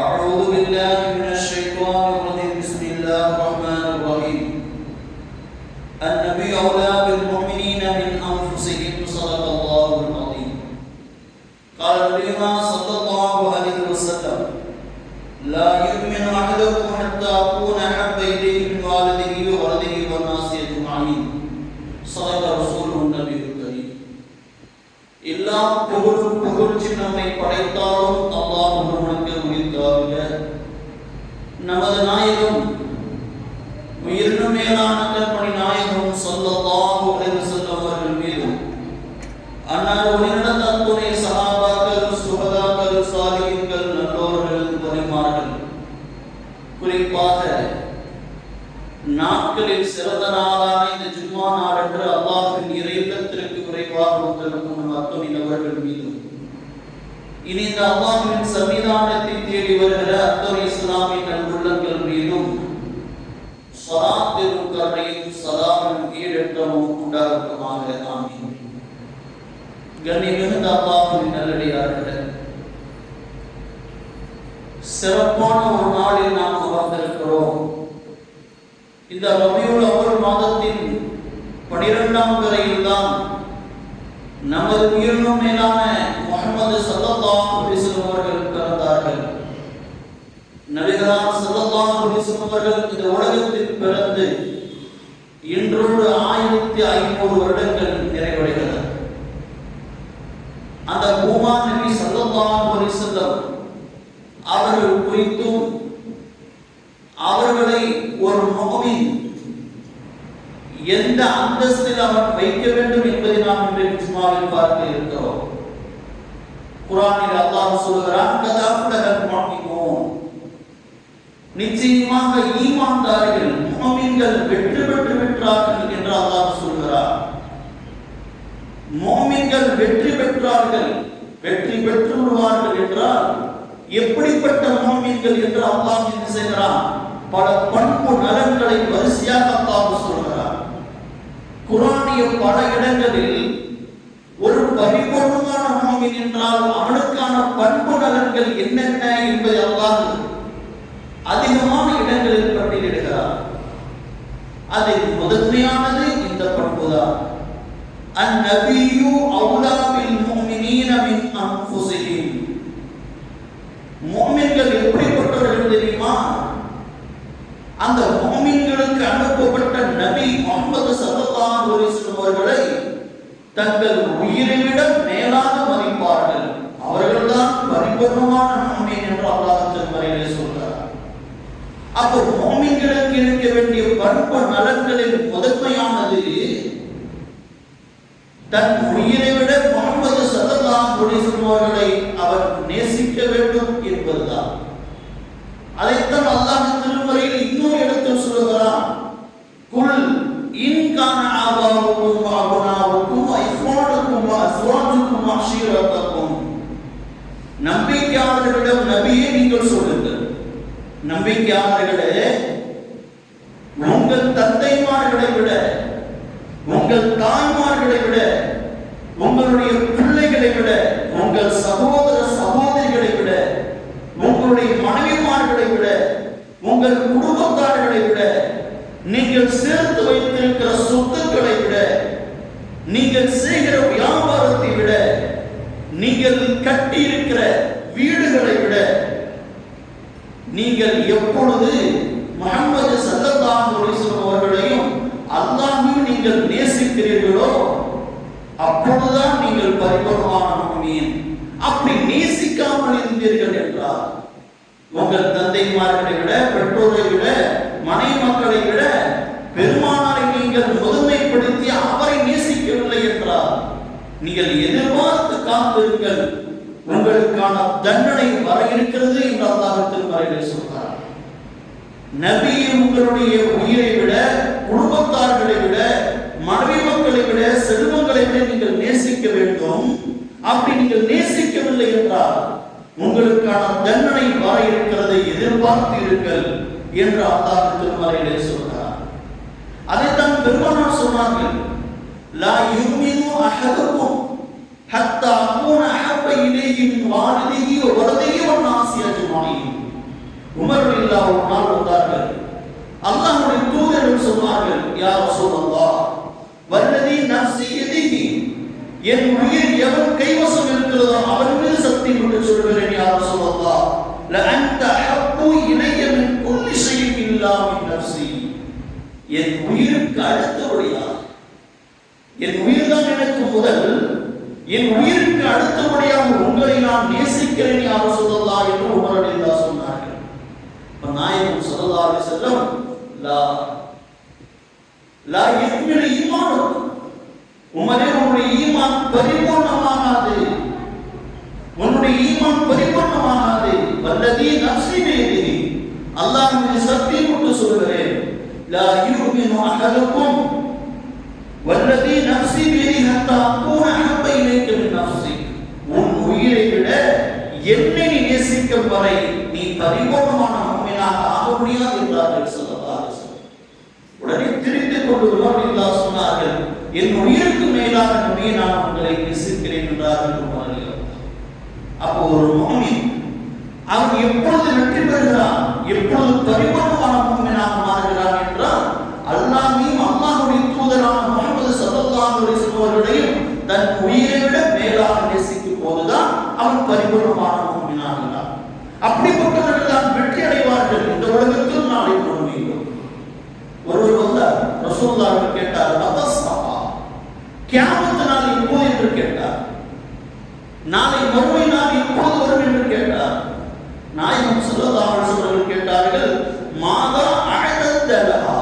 அவர்கள் குறிப்பாக நாட்களில் சிறந்த நாளான இந்த ஜும்மா நாளன்று அல்லாஹின் இறையில்லத்திற்கு குறைவாக வந்திருக்கும் நம் அத்துணை மீதும். இனி இந்த அல்லாஹின் சன்னிதானத்தை தேடி வருகிற அத்துணை இஸ்லாமிய நல்வுள்ளங்கள் மீதும் சலாத்திலும் கருணையும் சலாமும் ஈடற்றமும் உண்டாகட்டுமாக ஆமீன். கண்ணி மிகுந்த அல்லாஹின் நல்லடியார்கள் சிறப்பான ஒரு நாளில் நாம் அமர்ந்திருக்கிறோம் இந்த ரபியுல் அவ்வல் மாதத்தின் பனிரெண்டாம் வரையில் தான் நமது உயிரினும் மேலான முகமது சல்லல்லாஹு அவர்கள் பிறந்தார்கள். நபிகளார் சல்லல்லாஹு அலைஹி அவர்கள் இந்த உலகத்தில் பிறந்து இன்றோடு ஆயிரத்தி ஐநூறு வருடங்கள் நிறைவடைகிறது அந்த பூமா நபி சல்லல்லாஹு அலைஹி வஸல்லம் அவர்கள் குறித்தும் அவர்களை ஒரு முகமின் எந்த அந்தஸ்தில் அவன் வைக்க வேண்டும் என்பதை நாம் இன்றைய ஜும்மாவில் பார்க்க இருக்கிறோம் குரானில் அல்லாஹ் சொல்கிறான் கதாஃபுலகல் முஃமினூன் நிச்சயமாக ஈமான்தாரிகள் முஃமின்கள் வெற்றி பெற்று விட்டார்கள் என்று அல்லாஹ் சொல்கிறார் முஃமின்கள் வெற்றி பெற்றார்கள் வெற்றி பெற்று விடுவார்கள் என்றால் எப்படிப்பட்ட முஃமின்கள் என்று அல்லாஹ் என்ன செய்கிறான். பல பண்பு நலன்களை வரிசையாக அல்லாஹ் சொல்கிறார் குரானிய பல இடங்களில் ஒரு பரிபூர்ணமான முஃமின் என்றால் அவனுக்கான பண்பு நலன்கள் என்னென்ன என்பதை அல்லாஹ் அதிகமான இடங்களில் பட்டியலிடுகிறார் அதில் முதன்மையானது இந்த பண்புதான். அந்நபியூ அவுலா பில் முஃமினீன மின் அன்ஃபுஸிஹிம் முஃமின்கள் எப்படிப்பட்டவர்கள் தெரியுமா அந்த முஃமின்களுக்கு அனுப்பப்பட்ட நபி முகமது ஸல்லல்லாஹு அலைஹி வஸல்லம் அவர்களை தங்கள் உயிரை விட மேலாக மதிப்பார்கள் அவர்கள்தான் பரிபூர்ணமான முஃமின் என்று அல்லாஹ் திருமறையிலே சொல்கிறார் அப்போ மோமின்களுக்கு இருக்க வேண்டிய பண்பு நலன்களில் முதன்மையானது தன் உயிரை விட முகமது சதல்லாம் அலைஹி வஸல்லம் அவர் நேசிக்க வேண்டும் என்பதுதான். அதைத்தான் அல்லாஹ் திருமறையில் இன்னொரு இடத்தில் சொல்கிறான் குல் இன்கான ஆபாவுக்கும் அபுனாவுக்கும் ஐஃபோனுக்கும் அஸ்வாஜுக்கும் அஷீரத்துக்கும் நம்பிக்கையாளர்களிடம் நபியே நீங்கள் சொல்லுங்கள். நம்பிக்கையாளர்களே உங்கள் தந்தைமார்களை விட உங்கள் தாய்மார்களை விட உங்களுடைய பிள்ளைகளை விட உங்கள் சகோதர சகோதரிகளை விட உங்களுடைய மனைவிமார்களை விட உங்கள் குடும்பத்தார்களை விட நீங்கள் சேர்த்து வைத்திருக்கிற சொத்துக்களை விட நீங்கள் செய்கிற வியாபாரத்தை விட நீங்கள் கட்டி இருக்கிற வீடுகளை விட நீங்கள் எப்பொழுது முகமது சல்லல்லாஹு அலைஹி அவர்களையும் அல்லாஹையும் நீங்கள் நேசிக்கிறீர்களோ அப்பொழுதுதான் நீங்கள் பரிபூர்ணமான முஃமின் அப்படி நேசிக்காமல் இருந்தீர்கள் என்றால் உங்கள் தந்தைமார்களை விட பெற்றோரை விட மனை மக்களை விட பெருமானாரை நீங்கள் முதன்மை அவரை நேசிக்கவில்லை என்றால் நீங்கள் எதிர்பார்த்து காத்திருங்கள் உங்களுக்கான தண்டனை வர இருக்கிறது என்று அல்லாஹ் வரையிலே சொல்கிறார். நபி உங்களுடைய உயிரை விட குடும்பத்தார்களை விட மனைவி மக்களை விட செல்வங்களை விட நீங்கள் நேசிக்க வேண்டும். அப்படி நீங்கள் நேசிக்கவில்லை என்றால் உங்களுக்கான தண்டனை வர இருக்கிறதை எதிர்பார்த்தீர்கள் என்று அல்லாஹ் திருமறையிலே சொல்கிறார். அதைத்தான் பெருமானார் சொன்னார்கள் லா யுமினு அஹதுக்கும் ஹத்தா அகூன அஹப்ப இலைஹி மின் வாலிதிஹி வ வலதிஹி வ உமர் ரலியல்லாஹு ஒரு நாள் வந்தார்கள். அல்லாஹ்வுடைய தூதரிடம் சொன்னார்கள் யா ரசூலல்லாஹ் வல்லதி என் உயிர் எவன் கைவசம் இருக்கிறதோ அவன் மீது சக்தி கொண்டு சொல்கிறேன் யா ரசூலல்லாஹ் லஅன்த அஹப்பு இலைய மின் குல்லி ஷைஇன் என் உயிருக்கு அடுத்தபடியாக என் உயிர் தான் எனக்கு முதல் என் உயிருக்கு அடுத்தபடியாக உங்களை நான் நேசிக்கிறேன் யார் சொல்லலாம் என்று உமரடில்லா சொன்னார்கள். இப்ப நாயகம் சொல்லலா செல்லம் லா லா என்கிற ஈமான் உமரே உன்னுடைய ஈமான் பரிபூர்ணமாகாது. உன்னுடைய ஈமான் பரிபூர்ணமாகாது. வல்லதி நப்சி மேதி அல்லாஹ் மீது சத்தியம் கொண்டு சொல்கிறேன் லா யுமினு அஹதுக்கும் வல்லதி நப்சி மேதி ஹத்தா அக்கூன அஹப்ப இலைக்க மின் நப்சி உன் உயிரை விட என்னை நீ நேசிக்கும் வரை நீ பரிபூர்ணமான மும்மினாக ஆக முடியாது என்றார்கள் ஸல்லல்லாஹு உடனே திருத்திக் கொண்டு உமர் சொன்னார்கள் என் உயிருக்கு மேலான நபியை நான் உங்களை நேசிக்கிறேன் என்றார்கள் உமர் அப்போ ஒரு மௌனி அவன் எப்பொழுது வெற்றி பெறுகிறான் எப்பொழுது பரிபூர்ணமான மூமினாக மாறுகிறான் என்றால் அல்லாஹ்வையும் அல்லாஹுடைய தூதரான முகமது ஸல்லல்லாஹு அலைஹி அவர்களையும் தன் உயிரை விட மேலாக நேசிக்கும் போதுதான் அவன் பரிபூர்ணமான மூமினாகிறான் அப்படிப்பட்டவர்கள் தான் வெற்றி அடைவார்கள் இந்த உலகத்தில் நாளை மறுமையிலும் ஒருவர் வந்தார் ரசூலுல்லாஹ் கேட்டார் மதஸ்ஸபா கியாமத்து நாள் எப்போது என்று கேட்டார். நாளை மறுமை நாள் எப்போது வரும் என்று கேட்டார். நாயகம் ஸல்லல்லாஹு அலைஹி கேட்டார்கள் மாதா அழகா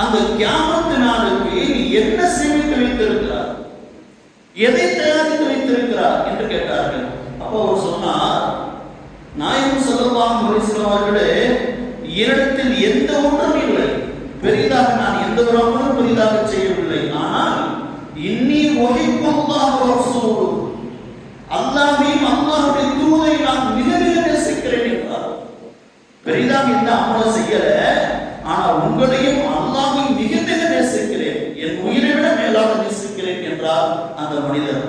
அந்த கியாமத்து நாளுக்கு என்ன சேமித்து வைத்திருக்கிறார்? எதை தயாரித்து வைத்திருக்கிறார்? என்று கேட்டார்கள். அப்போ அவர் சொன்னார் நாயகம் ஸல்லல்லாஹு அலைஹி வஸல்லம் அவர்களே என்னிடத்தில் எந்த ஒன்றும் இல்லை. பெரிதாக நான் எந்த ஒரு அமலும் பெரிதாக செய்யவில்லை. ஆனால் இன்னி ஒழிப்பல்லாஹ் ரசூலு அல்லாமையும் அல்லாஹ்வுடைய தூதை நான் மிக மிக நேசிக்கிறேன் என்றார். பெரிதாக இந்த அமலும் செய்யல. ஆனால் உங்களையும் அல்லாஹ்வையும் மிக மிக நேசிக்கிறேன். என் உயிரை விட மேலாக நேசிக்கிறேன் என்றார் அந்த மனிதர்.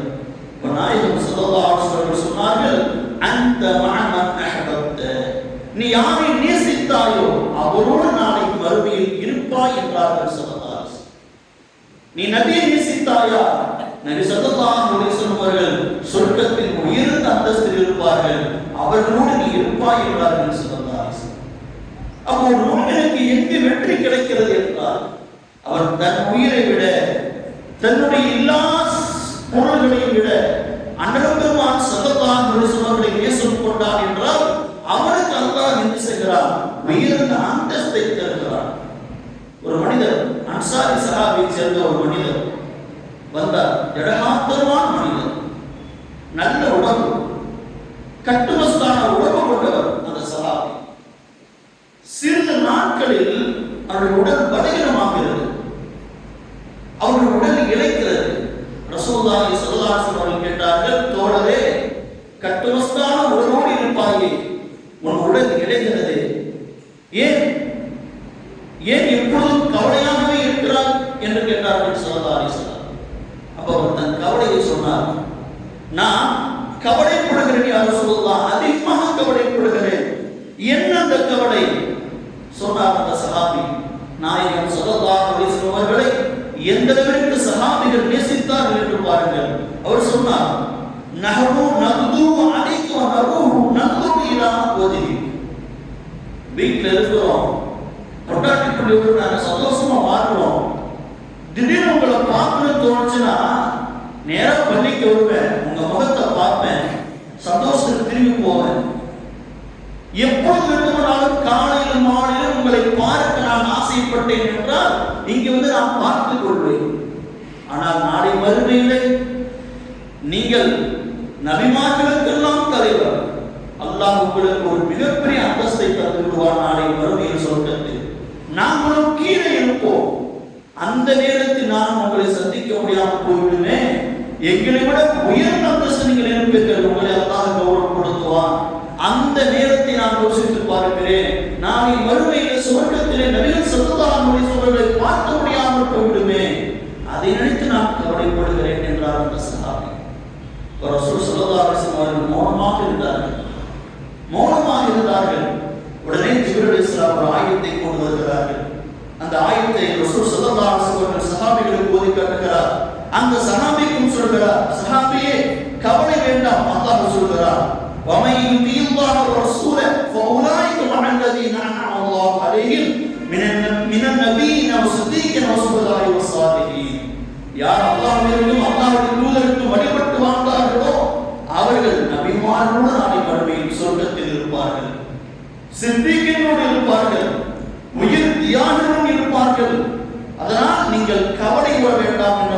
நாயகம் ஸல்லல்லாஹு சொன்னார்கள் அந்த மஅமன் அஹபப்த நீ யாரை நேசித்தாயோ அவரோடு நாளை மறுமையில் இருப்பாய் என்றார்கள் ஸல்லல்லாஹு நீ நபியை நேசித்தாயா? நபி ஸல்லல்லாஹு அலைஹி சொர்க்கத்தில் உயர்ந்த அந்தஸ்தில் இருப்பார்கள். அவர்களோடு நீ இருப்பாய் என்றார்கள் ஸல்லல்லாஹு அப்போ ஒரு மனிதனுக்கு எங்கு வெற்றி கிடைக்கிறது என்றால் அவர் தன் உயிரை விட தன்னுடைய எல்லா பொருள்களையும் விட அன்னபெருமான் ஸல்லல்லாஹு அலைஹி வஸல்லம் அவர்களை நேசம் கொண்டார் என்றால் அவனுக்கு அல்லாஹ் என்ன செய்கிறார் உயர்ந்த அந்தஸ்தை தருகிறார் ஒரு மனிதர் அன்சாரி சகாவை சேர்ந்த ஒரு மனிதர் வந்தார். ஜடகாத்தரமான மனிதர். நல்ல உடம்பு கட்டுமஸ்தான உடம்பு கொண்டவர் அந்த சஹாபி சிறிது நாட்களில் அவருடைய உடல் பலகீனமாகிறது அவருடைய உடல் இழைக்கிறது ரசூலுல்லாஹி ஸல்லல்லாஹு அலைஹி வஸல்லம் அவர்கள் கேட்டார்கள் தோழரே கட்டுமஸ்தான உடலோடு இருப்பாயே உன் உடல் இழைக்கிறது ஏன் ஏன் எப்பொழுதும் கவலையாகவே இருக்கிறார் என்று கேட்டார்கள் ஸல்லல்லாஹு அலைஹி வஸல்லம் அப்ப அவர் தன் கவலையை சொன்னார் நான் கவலைப்படுகிறேன் யார் சொல்லலாம் அதிகமாக கவலைப்படுகிறேன் என்ன அந்த கவலை சொன்னார் அந்த சஹாபி நாயகம் ஸல்லல்லாஹு அலைஹி வஸல்லம் அவர்களை எந்த அளவிற்கு சஹாபிகள் நேசித்தார்கள் என்று பாருங்கள். அவர் சொன்னார் நஹனு நக்து அனைத்து வ நருஹு இல்லாமல் இலா வீட்டில் இருக்கிறோம். பொட்டாட்டிக்குள்ளே நாங்க சந்தோஷமா வாழ்றோம் திடீர்னு உங்களை பார்க்கணும்னு தோணுச்சுன்னா நேரம் பள்ளிக்கு வருவேன். உங்க முகத்தை பார்ப்பேன். சந்தோஷத்துக்கு திரும்பி போவேன். எப்பொழுது வேண்டுமானாலும் காலையில் மாலையிலும் உங்களை பார்க்க நான் ஆசைப்பட்டேன் என்றால் இங்கு வந்து நான் பார்த்துக் கொள்வேன். ஆனால் நாளை மறுமையிலே நீங்கள் நபிமார்களுக்கெல்லாம் தலைவர். அல்லாஹ் உங்களுக்கு ஒரு மிகப்பெரிய அந்தஸ்தை தந்து விடுவார் நாளை மறுமையில் சொர்க்கத்தில். நாங்களும் கீழே இருப்போம். அந்த நேரத்தில் நான் உங்களை சந்திக்க முடியாமல் போய்விடுவேன். எங்களை விட உயர்ந்த அந்தஸ்து இருப்பீர்கள் உங்களை அல்லாஹ் கௌரவப்படுத்துவான் அந்த நேரத்தை நான் யோசித்து பார்க்கிறேன். நான் மறுமையில சுவர்க்கத்திலே நவீன சத்ததானுடைய சோழர்களை பார்க்க முடியாமல் போய்விடுமே. அதை நினைத்து நான் கவலைப்படுகிறேன் என்றார் அந்த சகாபி ஒரு ஸல்லல்லாஹு அலைஹி அவர்கள் மௌனமாக இருந்தார்கள். மௌனமாக இருந்தார்கள். உடனே ஜிப்ரீல் அலைஹிஸ்ஸலாம் ஒரு ஆயுதத்தை கொண்டு வருகிறார்கள். அந்த ஆயுதத்தை ரசூல் ஸல்லல்லாஹு அலைஹி அவர்கள் சஹாபிகளுக்கு ஓதி காட்டுகிறார். அந்த சஹாபிக்கும் சொல்கிறார் சஹாபியே கவலை வேண்டாம். அல்லாஹ் சொல்கிறார் ومن يطيع الله ورسوله فاولئك مع الذين انعم الله عليهم من الن- من النبيين والصديقين والشهداء والصالحين யார் அல்லாஹ்விற்கும் அல்லாஹ்வுடைய தூதருக்கும் வழிபட்டு வாழ்ந்தார்களோ அவர்கள் நபிமார்களோடு நாளை மறுமையில் சொர்க்கத்தில் இருப்பார்கள் சித்திகளோடு இருப்பார்கள் உயிர் தியாகமும் இருப்பார்கள் அதனால் நீங்கள் கவலை கொள்ள வேண்டாம் என்று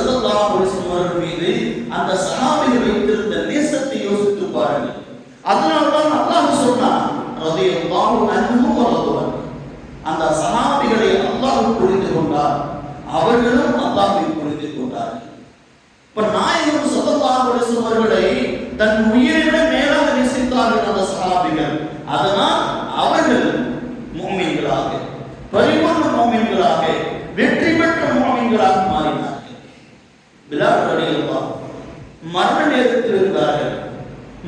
நபிகள் அலைஹி அவர்கள் மீது அந்த சஹாபிகள் வைத்திருந்த நேசத்தை யோசித்து பாருங்கள். அதனால்தான் அல்லாஹ் சொன்னான் ரலியல்லாஹு அன்ஹு வ அந்த சஹாபிகளை அல்லாஹ் புரிந்து கொண்டார் அவர்களும் அல்லாஹை புரிந்து கொண்டார்கள் இப்ப நாயகம் ஸல்லல்லாஹு அலைஹி அவர்களை தன் உயிரை விட மேலாக நேசித்தார்கள் அந்த சஹாபிகள். அதனால் பிலால் வழியில்லா மரண நேரத்தில் இருந்தார்கள்.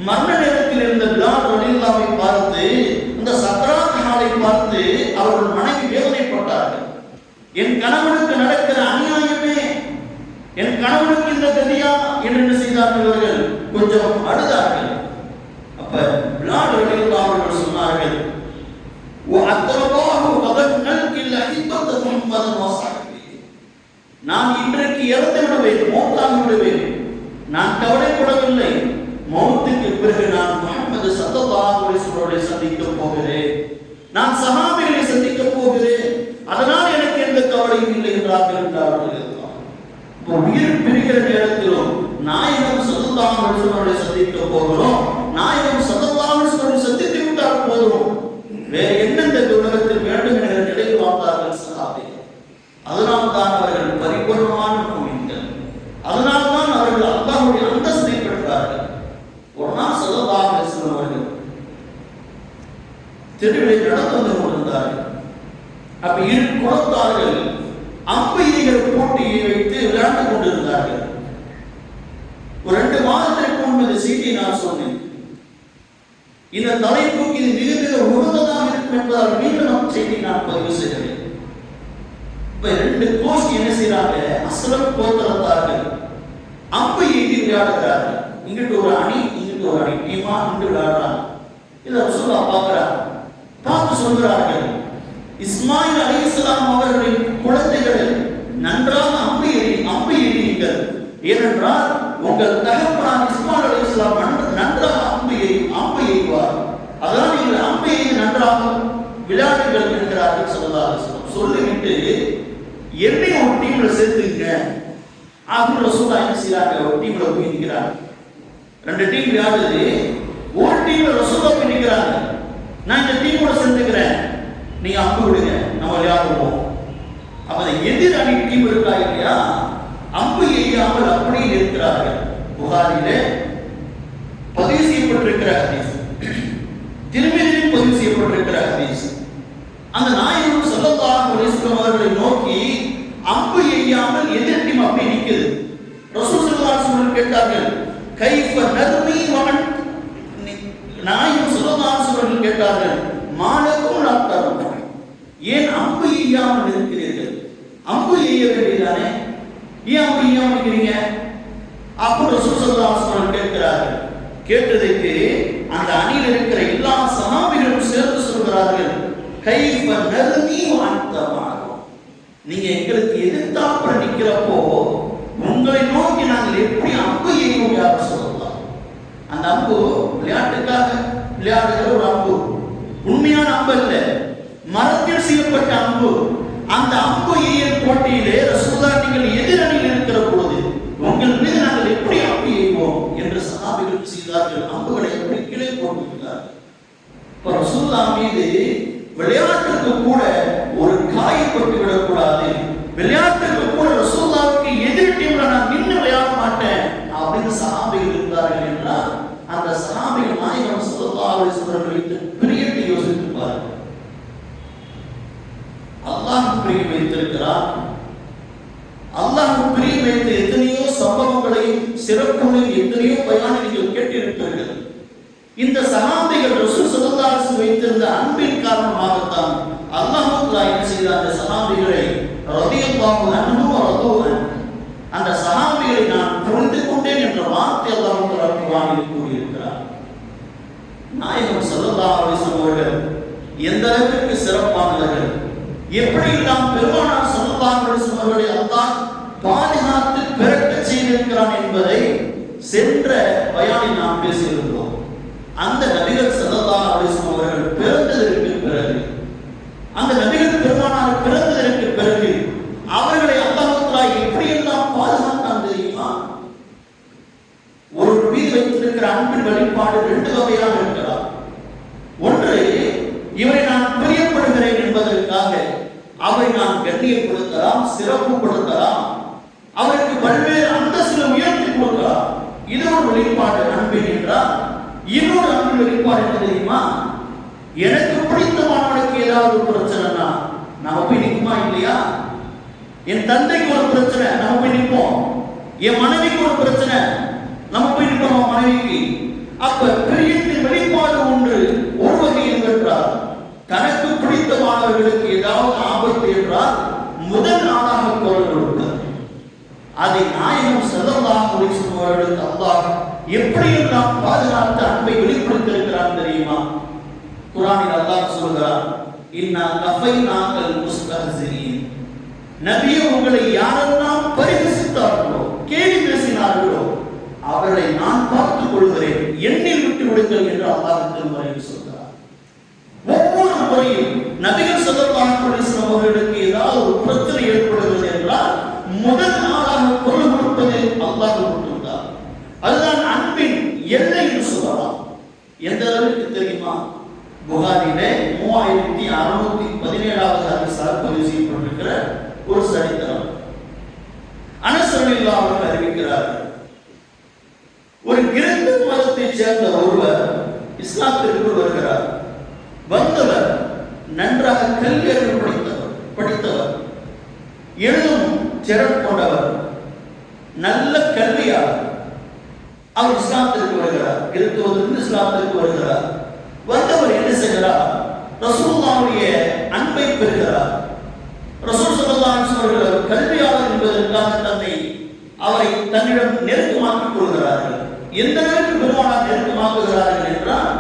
மரண நேரத்தில் இருந்த பிலால் வழியில்லாமை பார்த்து இந்த சக்கராத் ஹாலை பார்த்து அவர்கள் மனைவி வேதனைப்பட்டார்கள். என் கணவனுக்கு நடக்கிற அநியாயமே என் கணவனுக்கு இந்த கதியா என்று என்ன செய்தார்கள் இவர்கள்? கொஞ்சம் அழுதார்கள். அப்ப பிலால் வழியில்லா அவர்கள் சொன்னார்கள் நான் இன்றைக்கு இறந்து விடுவேன் மௌத்தாகி விடுவேன் நான் கவலைப்படவில்லை. மௌத்துக்கு பிறகு நான் முகமது சல்லல்லாஹு சந்திக்க போகிறேன். நான் சகாபிகளை சந்திக்க போகிறேன். அதனால் எனக்கு எந்த கவலையும் இல்லை என்றார்கள் என்றார்கள் இப்போ உயிர் பிரிகிற நேரத்திலும் நாயகம் சல்லல்லாஹு சந்திக்க போகிறோம். நாயகம் சல்லல்லாஹு சந்தித்து விட்டால் போதும். வேற என்ன இந்த உலகத்தில் வேண்டும் என்ற நிலையில் வாழ்ந்தார்கள் சஹாபிகள். அதனால் தான் அவர்கள் பரிபூர்ணமான மூமின்கள் அதனால் தான் அவர்கள் அல்லாஹ்வுடைய அந்தஸ்தை பெற்றார்கள் ஒரு நாள் ஸல்லல்லாஹு அலைஹி வஸல்லம் அவர்கள் திருவிழை நடந்து வந்து கொண்டிருந்தார்கள். அப்ப இரு குலத்தார்கள் அம்பையர்கள் போட்டியை வைத்து விளையாண்டு கொண்டிருந்தார்கள். ஒரு ரெண்டு மாதத்திற்கு முன்பு இந்த செய்தியை நான் சொன்னேன். இந்த தலைப்புக்கு இது மிக மிக உகந்ததாக இருக்கும் என்பதால் மீண்டும் நம் செய்தி நான் பதிவு செய்கிறேன். இப்ப ரெண்டு கோஷ்டி என்ன செய்யறாங்க அசலம் கோத்தரத்தார்கள் அம்பை எய்தி விளையாடுகிறார்கள். இங்கிட்டு ஒரு அணி இங்கிட்டு ஒரு அணி. டீமா இங்கு விளையாடுறாங்க. இதை சொல்லா பார்க்கிறார் பார்த்து சொல்கிறார்கள். இஸ்மாயில் அலைஹிஸ்ஸலாம் அவர்களின் குழந்தைகளை நன்றாக அம்பு எறி அம்பு எறியுங்கள். ஏனென்றால் உங்கள் தகப்பனார் இஸ்மாயில் அலி இஸ்லாம் நன்றாக அம்பு எறி அம்பு எய்வார் அதனால் நீங்கள் அம்பு எய்து நன்றாக விளையாடுங்கள் என்கிறார்கள் சொல்லலாம் சொல்லிவிட்டு என்னை ஒரு டீம்ல சேர்த்துங்க. அப்படின்னு ரசூலா என்ன செய்யறாங்க ஒரு டீம்ல போய் நிற்கிறாங்க ரெண்டு டீம் யாரு? ஒரு டீம்ல ரசூலா போய் நிற்கிறாங்க. நான் இந்த டீமோட சேர்ந்துக்கிறேன் நீங்க அம்பு விடுங்க நம்ம விளையாடுவோம் அப்ப எதிர் அணி டீம் இருக்கா இல்லையா? அம்பு எய்யாமல் அப்படியே இருக்கிறார்கள் புகாரிலே பதிவு செய்யப்பட்டிருக்கிற ஹதீஸ். திருமதியிலும் பதிவு செய்யப்பட்டிருக்கிற ஹதீஸ். அந்த நாயகம் ஸல்லல்லாஹு அலைஹி அவர்களை நோக்கி அம்பு எய்யாமல் எதிர் டீம் அப்படி நிற்குது. ரசூல் ஸல்லல்லாஹு கேட்டார்கள் கைஃப நர்மி வமன் நாயகம் ஸல்லல்லாஹு அலைஹி வஸல்லம் கேட்டார்கள் மாலக்கும் லாத்தரும் ஏன் அம்பு எய்யாமல் இருக்கிறீர்கள் அம்பு எய்ய வேண்டியதானே ஏன் அம்பு அப்போ ரசூல் கேட்கிறார்கள். கேட்டதுக்கு அந்த அணியில் இருக்கிற எல்லா சஹாபிகளும் சேர்ந்து சொல்கிறார்கள் கைஃப நர்மி வாந்தமாகும் நீங்க எங்களுக்கு எதிர்த்தாப்புல நிக்கிறப்போ உங்களை நோக்கி நாங்கள் எப்படி அம்பு எய்வோம் யாரும் சொல்லலாம் அந்த அம்பு விளையாட்டுக்காக விளையாடுகிற ஒரு அம்பு. உண்மையான அம்பு அல்ல மரத்தில் செய்யப்பட்ட அம்பு. அந்த அம்பு எய்யல் போட்டியிலே ரசூலா நீங்கள் எதிரணியில் உங்கள் மீது நாங்கள் எப்படி ஆட்சி செய்வோம் என்று சகாபிகள் செய்தார்கள். அம்புகளை எப்படி கீழே போட்டிருந்தார்கள்? ரசூல்லா மீது விளையாட்டுக்கு கூட ஒரு காயப்பட்டு விடக்கூடாது. விளையாட்டுக்கு கூட ரசூல்லாவுக்கு எதிர் டீம்ல நான் நின்று விளையாட மாட்டேன் அப்படின்னு சகாபிகள் இருந்தார்கள் என்றால் அந்த சகாபிகள் நாயகம் சுல்லாவுடைய சுவர்கள் பிரியத்தை யோசித்திருப்பார்கள் அல்லாஹ் பிரியம் வைத்திருக்கிறார். அல்லாஹ் சம்பவங்களையும் சிறப்புகளையும் எத்தனையோ பயான நீங்கள் கேட்டிருப்பீர்கள் இந்த சகாபிகள் ரசூல் சல்லல்லாஹு வைத்திருந்த அன்பின் காரணமாகத்தான் அல்லாஹுல்லா என்ன செய்த அந்த சகாபிகளை ரலியல்லாஹு அன்ஹு வ ரது அந்த சகாபிகளை நான் புரிந்து கொண்டேன் என்ற வார்த்தை அல்லாஹ் தஆலா கூறியிருக்கிறார். நாயகம் ஸல்லல்லாஹு அலைஹி அவர்கள் எந்த அளவிற்கு சிறப்பானவர்கள் எப்படி எப்படியெல்லாம் பெருமானார் பயானில் நாம் பேசியிருந்தோம். அந்த நபிகள் ஸல்லல்லாஹு அலைஹி வஸல்லம் அவர்கள் பிறந்ததற்கு பிறகு அந்த நபிகள் பெருமானார் பிறந்ததற்கு பிறகு அவர்களை அல்லாஹ் தஆலா எப்படியெல்லாம் பாதுகாத்தான் தெரியுமா ஒரு மீது வைத்திருக்கிற அன்பின் வெளிப்பாடு ரெண்டு வகையாக இருக்கலாம் ஒன்று இவரை நான் பிரியப்படுகிறேன் என்பதற்காக அவரை நான் கண்ணியப்படுத்தலாம் சிறப்புப்படுத்தலாம் அவருக்கு பல்வேறு அந்தஸ்துல உயர்த்தி கொடுக்கலாம் இது ஒரு வெளிப்பாடு அன்பின் என்றால் இன்னொரு அன்பின் வெளிப்பாடு என்ன தெரியுமா எனக்கு பிடித்தமானவனுக்கு ஏதாவது ஒரு பிரச்சனைனா நம்ம போய் நிற்குமா இல்லையா என் தந்தைக்கு ஒரு பிரச்சனை நம்ம போய் நிற்போம் என் மனைவிக்கு ஒரு பிரச்சனை. நம்ம போய் நிற்போம் மனைவிக்கு. அப்ப பிரியத்தின் வெளிப்பாடு ஒன்று ஒரு வகை என்றால் தனக்கு பிடித்த மாணவர்களுக்கு ஏதாவது ஆபத்து என்றால் முதல் நாளாக குரல் கொடுத்தார் அதை நாயகம் செல்லல்லாஹ் அவர்களுக்கு அல்லாஹ் எப்படியெல்லாம் பாதுகாத்து அன்பை வெளிப்படுத்தியிருக்கிறான் தெரியுமா? குரானில் அல்லாஹ் சொல்கிறார் இன்னா கஃபை நாங்கள் முஸ்தஹசிரீன். நபியை உங்களை யாரெல்லாம் பரிகசித்தார்களோ கேலி பேசினார்களோ அவர்களை நான் பார்த்துக் கொள்கிறேன். எண்ணில் விட்டு விடுங்கள் என்று அல்லாஹ் திருமறையில் சொல்கிறார். ஒவ்வொரு முறையும் நபிகள் ஸல்லல்லாஹு அவர்களுக்கு ஏதாவது ஒரு பிரச்சனை ஏற்படுகிறது என்றால் முதல் நாளாக பொருள் கொடுப்பது அல்லாஹ் மட்டும்தான் அதுதான் அன்பின் எல்லை என்று சொல்லலாம். எந்த அளவுக்கு தெரியுமா? புகாரிலே மூவாயிரத்தி அறுநூத்தி பதினேழாவது ஹதீஸாக பதிவு செய்யப்பட்டிருக்கிற ஒரு சரித்திரம். அனசரணில்லா அவர்கள் ஒரு கிரந்த மதத்தை சேர்ந்த ஒருவர் இஸ்லாத்திற்கு வருகிறார். வந்தவர் நன்றாக கல்வி அறிவு படித்தவர் படித்தவர். எழுதும் திறன் கொண்டவர். நல்ல கல்வியாளர். அவர் இஸ்லாத்திற்கு வருகிறார். கிறிஸ்துவத்திலிருந்து இஸ்லாத்திற்கு வருகிறார். வந்தவர் என்ன செய்கிறார்? ரசூல்லாவுடைய அன்பை பெறுகிறார். ரசூல் ஸல்லல்லாஹு அவர்கள் கல்வியாளர் என்பதற்காக தன்னை அவரை தன்னிடம் நெருக்கமாக்கிக் கொள்கிறார்கள். எந்த அளவுக்கு பெருமானார் நெருக்கமாக்குகிறார்கள் என்றால்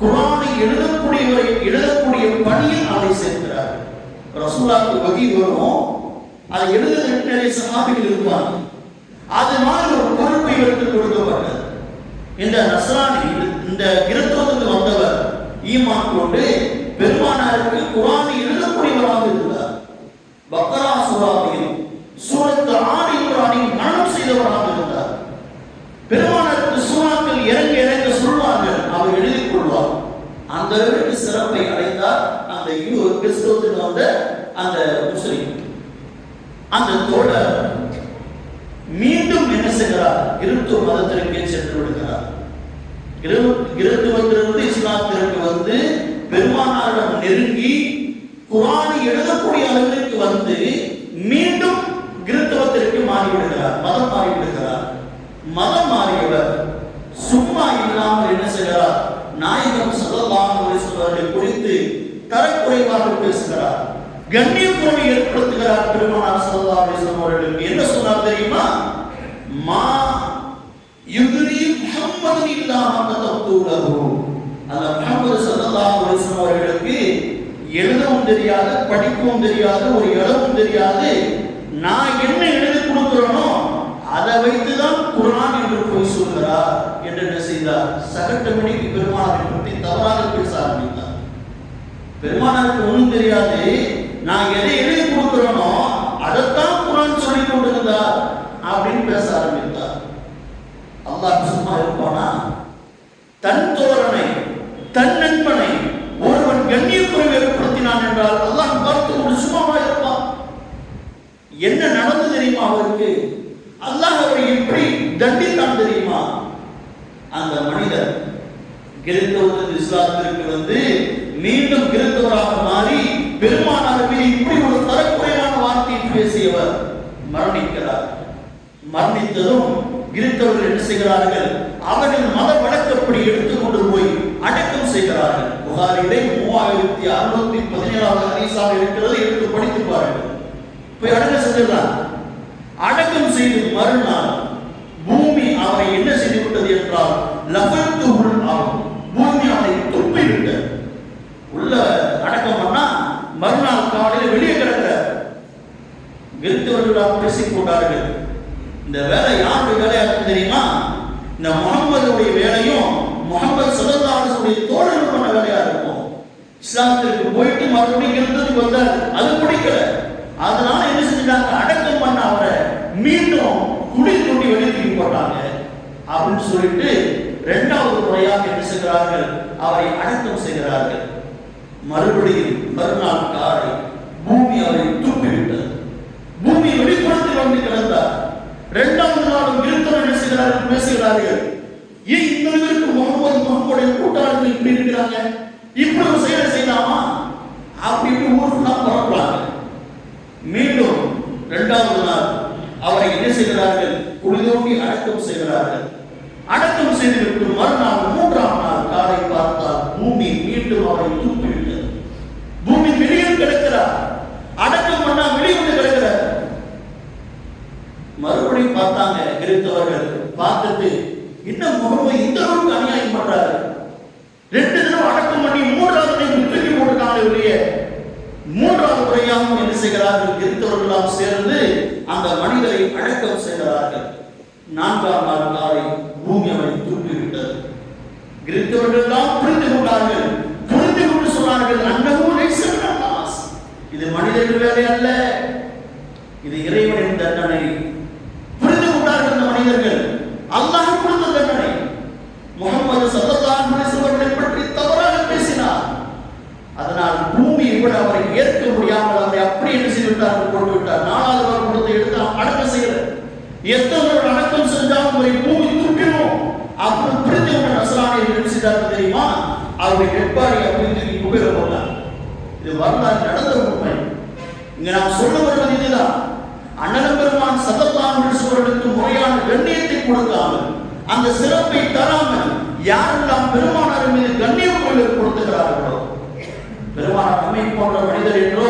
குரானை எழுதக்கூடியவரை எழுதக்கூடிய பணியில் அவரை சேர்க்கிறார் ரசூலாவுக்கு வகி வரும். அதை எழுதுவதற்கு நிறைய சகாபிகள் இருப்பாங்க. அது மாதிரி ஒரு பொறுப்பு இவருக்கு கொடுக்கப்பட்டது. இந்த நசராணி இந்த கிறிஸ்தவத்துக்கு வந்தவர் ஈமான் கொண்டு பெருமானாருக்கு குரானை எழுதக்கூடியவராக இருந்தார் பக்ரா சூறாவையும் சூரத்து ஆறு இம்ரானையும் மனம் செய்தவராக இருந்தார் பெருமானத்து சூறாக்கள் இறங்க இறங்க சொல்வார்கள். அவர் எழுதிக் கொள்வார். அந்த அளவுக்கு சிறப்பை அடைந்தார் அந்த யூ கிறிஸ்தவத்துக்கு வந்த அந்த முஸ்லிம். அந்த தோழர் மீண்டும் என்ன செய்கிறார்? கிறிஸ்துவ மதத்திற்கே சென்று விடுகிறார். இருந்து கிறிஸ்துவத்திலிருந்து இஸ்லாத்திற்கு வந்து பெருமானாரிடம் நெருங்கி குரானை எழுதக்கூடிய அளவிற்கு வந்து மீண்டும் கிறிஸ்தவத்திற்கு மாறிவிடுகிறார். மதம் மாறிவிடுகிறார். மதம் மாறியவர் சும்மா இல்லாமல் என்ன செய்கிறார்? நாயகம் ஸல்லல்லாஹு குறித்து தரக்குறைவாக பேசுகிறார். கண்ணியக்குறைவை ஏற்படுத்துகிறார் பெருமானார் ஸல்லல்லாஹு அலைஹி அவர்களுக்கு. என்ன சொன்னார் தெரியுமா? மா யுத்ரி முஹம்மது இல்லாம கதப்துலஹு அந்த முகம்மது ஸல்லல்லாஹு அலைஹி வஸல்லம் அவர்களுக்கு எழுதவும் தெரியாது படிக்கவும் தெரியாது ஒரு எழுதவும் தெரியாது. நான் என்ன எழுதி கொடுக்கிறேனோ அதை வைத்துதான் குரான் என்று போய் சொல்கிறார். என்று என்ன செய்தார்? சகட்டமணிக்கு பெருமானாரை பற்றி தவறாக பேச ஆரம்பித்தார். பெருமானாருக்கு ஒன்றும் தெரியாது. நான் எதை எழுதி கொடுக்கிறேனோ அதைத்தான் குரான் சொல்லி கொண்டிருந்தார் அப்படின்னு பேச ஆரம்பித்தார். அல்லாஹ் சும்மா இருப்பானா? தன் தோரணை தன் நண்பனை ஒருவன் கண்ணியக்குறைவு ஏற்படுத்தினான் என்றால் அல்லாஹ் பார்த்து கொண்டு சும்மாவா இருப்பான் என்ன நடந்து தெரியுமா அவருக்கு அல்லாஹ் அவரை எப்படி தண்டித்தான் தெரியுமா? அந்த மனிதர் கிறிஸ்தவத்தின் இஸ்லாத்திற்கு வந்து மீண்டும் கிறிஸ்தவராக மாறி பெருமானார் இப்படி ஒரு தரக்குறைவான வார்த்தையை பேசியவர் மரணிக்கிறார். மரணித்ததும் கிறித்தவர்கள் என்ன செய்கிறார்கள்? அவர்கள் மத வழக்கப்படி எடுத்துக்கொண்டு போய் அடக்கம் செய்கிறார்கள். புகாரிலே மூவாயிரத்தி அறுநூத்தி பதினேழாவது ஹதீஸாக இருக்கிறது எடுத்து படித்து பாருங்கள். போய் அடக்கம் செஞ்சிடலாம் அடக்கம் செய்து மறுநாள் பூமி அவரை என்ன செய்து விட்டது என்றால் லபத்து உள் ஆகும். பூமி அவனை தொப்பி விட்டது உள்ள அடக்கம் பண்ணா மறுநாள் காலையில் வெளியே கிடக்கிற. கிறிஸ்தவர்களாக பேசிக் கொண்டார்கள் இந்த வேலை யாருடைய வேலையா இருக்கு தெரியுமா? இந்த முகமதுடைய வேலையும் முகமது சதல்லாவுடைய தோழர்கள் பண்ண வேலையா இருக்கும். இஸ்லாத்திற்கு போயிட்டு மறுபடியும் இருந்ததுக்கு வந்தார். அது பிடிக்கல. அதனால என்ன செஞ்சாங்க அடக்கம் பண்ண அவரை மீண்டும் குடி தூண்டி வெளியே தூக்கி போட்டாங்க அப்படின்னு சொல்லிட்டு இரண்டாவது முறையாக என்ன செய்கிறார்கள்? அவரை அடக்கம் செய்கிறார்கள். மறுபடியும் மறுநாள் காலை பூமி அவரை தூக்கிவிட்டது. பூமி வெளிப்புறத்தில் வந்து கிடந்தார். இரண்டாவது நாளும் விருத்தம் என்ன செய்கிறார்கள்? பேசுகிறார்கள் ஏன் இன்னொருவருக்கு முகமது முகமுடைய கூட்டாளர்கள் இப்படி இருக்கிறாங்க? இப்படி ஒரு செயலை செய்யலாமா? அப்படி இப்படி ஊருக்குள்ள பரப்புறாங்க மீண்டும் இரண்டாவது நாள் அவரை என்ன செய்கிறார்கள் குளிதோண்டி அடக்கம் செய்கிறார்கள். அடக்கம் செய்துவிட்டு மறுநாள் மூன்றாம் நாள் காலை பார்த்தால் பூமி மீண்டும் அவரை தூக்கிவிட்டது. பூமி வெளியில் கிடக்கிறார். அடக்கம் பண்ணா வெளியே கிடக்கிறார். மறுபடியும் பார்த்தாங்க கிறிஸ்தவர்கள் பார்த்துட்டு இன்னும் முகமை இந்த அளவுக்கு அநியாயம் பண்றாரு. ரெண்டு தினம் அடக்கம் பண்ணி மூன்றாவது டைம் தூக்கி போட்டுட்டாங்க வெளியே மூன்றாவது முறையாகவும் என்ன செய்கிறார்கள்? கிறிஸ்தவர்களாம் சேர்ந்து அந்த மனிதரை அடக்கம் செய்கிறார்கள். நான்காம் நாள் காலை பூமி அவரை தூக்கிவிட்டது கிறிஸ்தவர்கள் தான் புரிந்து கொண்டார்கள். புரிந்து கொண்டு சொன்னார்கள் அன்னமும் இது மனிதர்கள் வேலை அல்ல. இது இறைவனின் தண்டனை. புரிந்து கொண்டார்கள் இந்த மனிதர்கள். அல்லாஹ் கொடுத்த தண்டனை. முகமது சல்லல்லாஹு அலைஹி பற்றி தவறாக பேசினார். அதனால் பூமி கூட அவரை ஏற்க முடியாமல் அவரை அப்படி என்ன செய்துவிட்டார்கள் விட்டார்கள் போட்டு விட்டார் நாலாவது வாரம் கொடுத்து எடுத்து அடக்கம் செய்யல எத்தனை பேர் அடக்கம் செஞ்சாலும் அவரை பூமி தூக்கிடும் அப்புறம் புரிந்து கொண்ட நசரானை என்ன செய்தார்கள் தெரியுமா அவருடைய டெட்பாடி அப்படி தூக்கி குபேர போட்டார் இது வரலாறு நடந்த உண்மை. இங்க நாம் சொல்ல வருவது இதுதான். அண்ணன் பெருமான் சதத்தான் சொல்வதற்கு முறையான கண்ணியத்தை கொடுக்காமல் அந்த சிறப்பை தராமல் யாரெல்லாம் பெருமானார் மீது கண்ணியம் கொள்ள கொடுத்துகிறார்களோ பெருமானார் நம்மை போன்ற மனிதர் என்றோ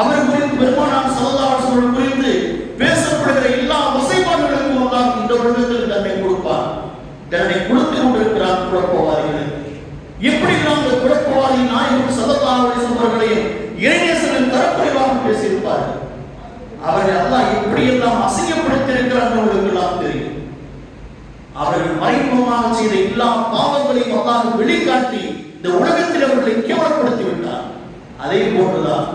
அவர் குறித்து பெருமானார் சததாசர்கள் குறித்து பேசப்படுகிற எல்லா வசைப்பாடுகளுக்கும் தான் இந்த உலகத்தில் தன்னை கொடுப்பார். தன்னை கொடுத்து கொண்டிருக்கிறார் குழப்பவாதிகள் எப்படி நாம் இந்த குழப்பவாதி நாயகம் சததாவளி சொல்வர்களையும் இளைஞர்களின் தரக்குறைவாக பேசியிருப்பார்கள்? அவர்கள் எல்லாம் எப்படியெல்லாம் அசிங்கப்படுத்தியிருக்கிறார்கள் உங்களுக்கு எல்லாம் தெரியும். அவர்கள் மறைமுகமாக செய்த எல்லா பாவங்களையும் அல்லாஹ் வெளிக்காட்டி இந்த உலகத்தில் அவர்களை கேவலப்படுத்தி விட்டார் அதே போன்றுதான்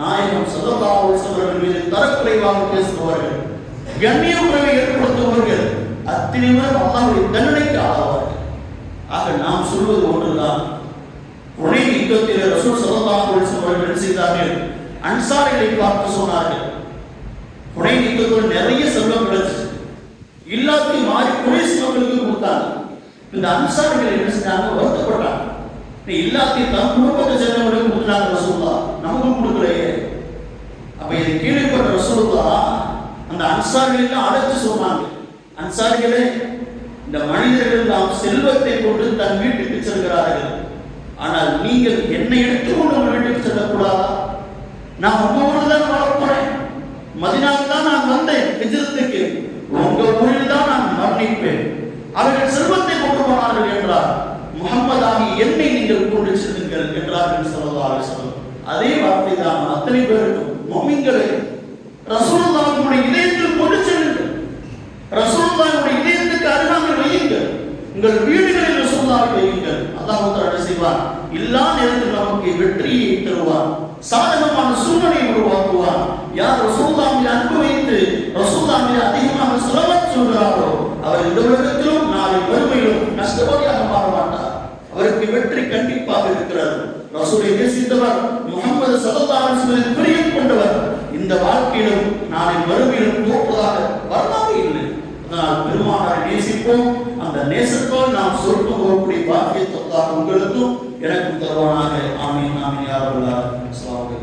நாயகம் சல்லல்லாஹு சொல்வர்கள் மீது தரக்குறைவாக பேசுபவர்கள் கண்ணிய உறவை ஏற்படுத்துபவர்கள் அத்தனை பேர் தண்டனைக்கு ஆளாவார்கள். ஆக நாம் சொல்வது ஒன்றுதான். உடனே யுத்தத்தில் ரசூல் சல்லல்லாஹு அலைஹி என்ன செய்தார்கள்? அன்சாரிகளை பார்த்து சொன்னார்கள். உடனே யுத்தத்தில் நிறைய செல்வம் கிடைச்சு எல்லாத்தையும் மாறி குறைஸ் மக்களுக்கு கொடுத்தாங்க இந்த அன்சாரிகள் என்ன செஞ்சாங்க வருத்தப்பட்டாங்க. எல்லாத்தையும் தன் குடும்பத்தை சேர்ந்தவங்களுக்கு கொடுத்தாங்க ரசூல்லா நமக்கும் கொடுக்கலையே. அப்ப இதை கேள்விப்பட்ட ரசூல்லா அந்த அன்சாரிகளுக்கு அழைத்து சொன்னாங்க. அன்சாரிகளே இந்த மனிதர்கள் நாம் செல்வத்தை கொண்டு தன் வீட்டுக்கு செல்கிறார்கள். ஆனால் நீங்கள் என்னை எடுத்துக்கொண்டு உங்கள் வீட்டுக்கு செல்லக்கூடாதா? நான் உங்க ஊரில் தான் வாழ போறேன் தான் நான் வந்தேன் விஜயத்துக்கு. உங்க ஊரில் தான் நான் மரணிப்பேன். அவர்கள் செல்வத்தை கொண்டு போனார்கள் என்றார் முகம்மதாகி என்னை நீங்கள் கொண்டு செல்லுங்கள் என்றார்கள் ஸல்லல்லாஹு சொல்லும் அதே வார்த்தை தான் அத்தனை பேருக்கும் மொமின்களே ரசூலுல்லாஹ்வுடைய இதயத்தில் கொண்டு செல்லுங்கள். ரசூலுல்லாஹ்வுடைய வீட்டுக்கு அருகாமல் வையுங்கள். உங்கள் வீடுகளில் ரசூலுல்லாஹை வையுங்கள். அல்லாஹ் தஆலா செய்வார் எல்லா நேரத்திலும் நமக்கு வெற்றியை தருவார் சாதகமான சூழ்நிலையை உருவாக்குவார் யார் ரசூலுல்லாஹ் அன்பு வைத்து ரசூலுல்லாஹ் அதிகமாக சுலபம் சொல்கிறாரோ அவர் இந்த உலகத்திலும் நாளை மறுமையிலும் நஷ்டவாதியாக மாற மாட்டார். அவருக்கு வெற்றி கண்டிப்பாக இருக்கிறது. ரசூலை நேசித்தவர் முகமது சல்லல்லாஹு பிரியம் கொண்டவர். இந்த வாழ்க்கையிலும் நாளை மறுமையிலும் தோற்பதாக வரலாறு இல்லை. பெருமானாரை நேசிப்போம். அந்த நேசத்தோடு நாம் சொர்க்கம் போகக்கூடிய பாக்கியத்தொத்தாக உங்களுக்கும் எனக்கும் தருவானாக. ஆமீன் ஆமீன் யா ரப்பல் ஆலமீன்